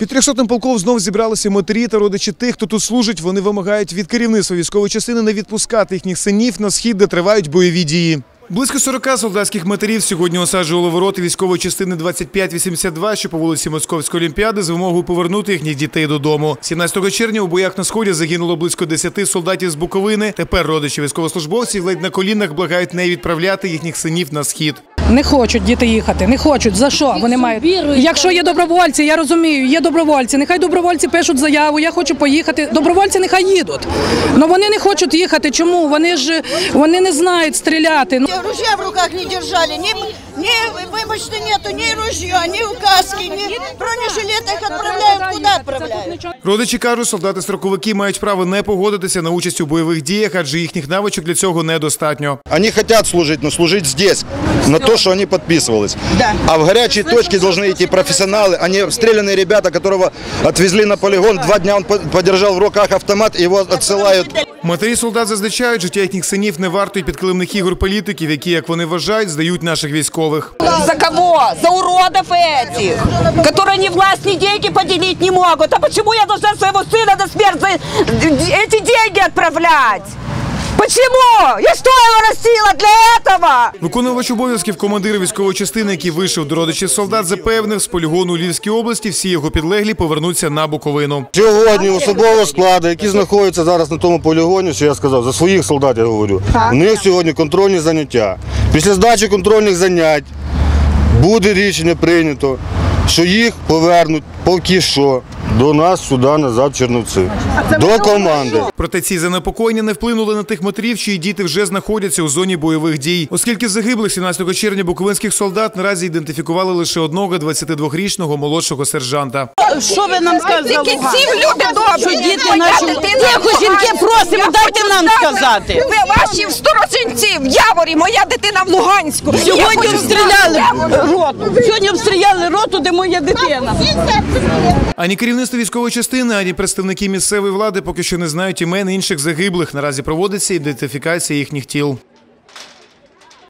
Під 300-м полком знов зібралися матері та родичі тих, хто тут служить. Вони вимагають від керівництва військової частини не відпускати їхніх синів на схід, де тривають бойові дії. Близько 40 солдатських матерів сьогодні осаджували вороти військової частини 2582, що по вулиці Московської олімпіади, з вимогою повернути їхніх дітей додому. 17 червня у боях на сході загинуло близько 10 солдатів з Буковини. Тепер родичі військовослужбовців ледь на колінах благають не відправляти їхніх синів на схід. Не хочуть діти їхати, не хочуть. За що вони мають? Якщо є добровольці, я розумію, є добровольці. Нехай добровольці пишуть заяву. Я хочу поїхати. Добровольці нехай їдуть. але вони не хочуть їхати. Чому? Вони ж вони не знають стріляти. Ну, Ружья в руках не держали, ни, ни вымочки нету, ни ружья, ни указки, ни бронежилеты их отправляют, куда отправляют? Родичі кажуть, солдати-строковики мають право не погодитися на участь у бойових діях, адже їхніх навичок для цього недостатньо. Они хотят служить, но служить здесь, на то, что они подписывались. Да. А в горячие точки должны идти профессионалы, а не стрелянные ребята, которого отвезли на полигон. Два дня он по- подержал в руках автомат, его отсылают. Матері солдат зазначають, життя їхніх синів не варто й підкилимних ігор політиків, які, як вони вважають, здають наших військових. За кого? За уродов этих, которые ни власть, ни деньги поделить не могут. А почему я должна своего сына до смерти за эти деньги отправлять? Почему? Я что его растила для этого? Виконувач обов'язків командира військової частини, який вийшов до родичів солдат, запевнив, з полігону у Львівській області всі його підлеглі повернуться на Буковину. Сьогодні особового складу, які знаходяться зараз на тому полігоні, що я сказав, за своїх солдат я говорю. У них сьогодні контрольні заняття. Після здачі контрольних занять буде рішення прийнято, що їх повернуть поки що до нас сюди назад в Черновці. До команди. Проте ці занепокоєння не вплинули на тих матерів, чиї діти вже знаходяться у зоні бойових дій. Оскільки загиблих 17 червня буковинських солдат наразі ідентифікували лише одного 22-річного молодшого сержанта. Що ви нам сказали? Ці люди добрі. Що діти наші тихо, жінки, просимо, дайте нам сказати. Ви ваші в Сторочинці, в Яворі, моя дитина в Луганську. Сьогодні обстріляли де моя дитина. Ані керівництво військової частини, ані представники місцевої влади поки що не знають імен інших загиблих. Наразі проводиться ідентифікація їхніх тіл.